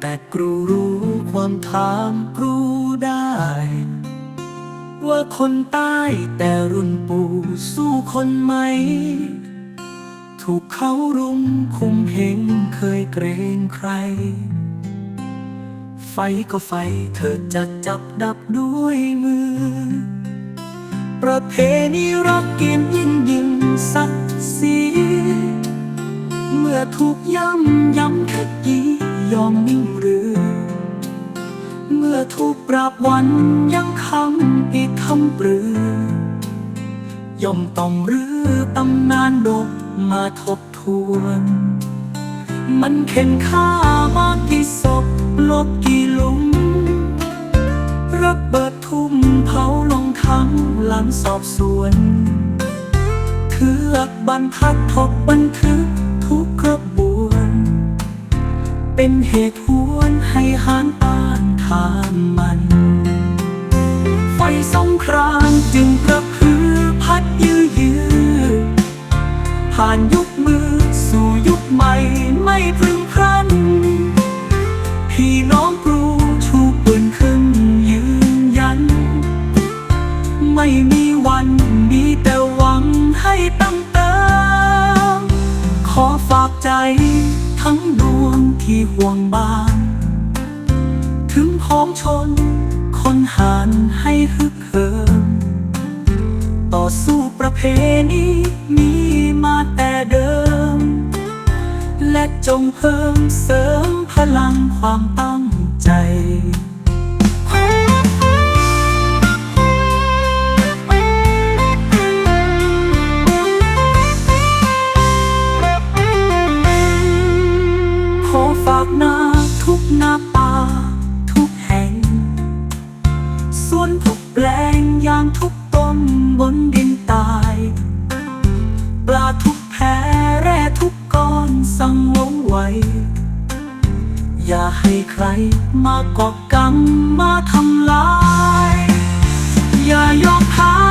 แต่กรู้ความถามครูได้ ว่าคนใต้แต่รุ่นปู่สู้คนไหม ถูกเขารุมคุมเหงเคยเกรงใคร ไฟก็ไฟเธอจะจับดับด้วยมือ ประเพณีรักกียนยิ่งยิ่งศักดิ์ศรีเมื่อถูกย้ำย้ำขยี้ ยอมนิ่งหรือ เมื่อถูกปราบวันยังคำอีกคำปรือย่อมต้องรื้อตำนานดกมาทบทวน มันเข็นค่ามากกี่ศพลบกี่ลุมระเบิดทุ่มเผาลงทั้งหลังสอบสวนเทือกบรรทัดทบบันทึก เป็นเหตุหวนให้หานปานทามมัน ไฟสงครามจึง ห่วงบาง ถึงพ้องชน คนหานให้ฮึกเหิม ต่อสู้ประเพณีมีมาแต่เดิม และจงเพิ่มเสริมพลังความตั้งางทุกต้นบนดินตาย ปลาทุกแพแร่ทุกก้อนสั่งลงไว้ อย่าให้ใครมากอบกรรมมาทำลาย อย่ายอมแพ้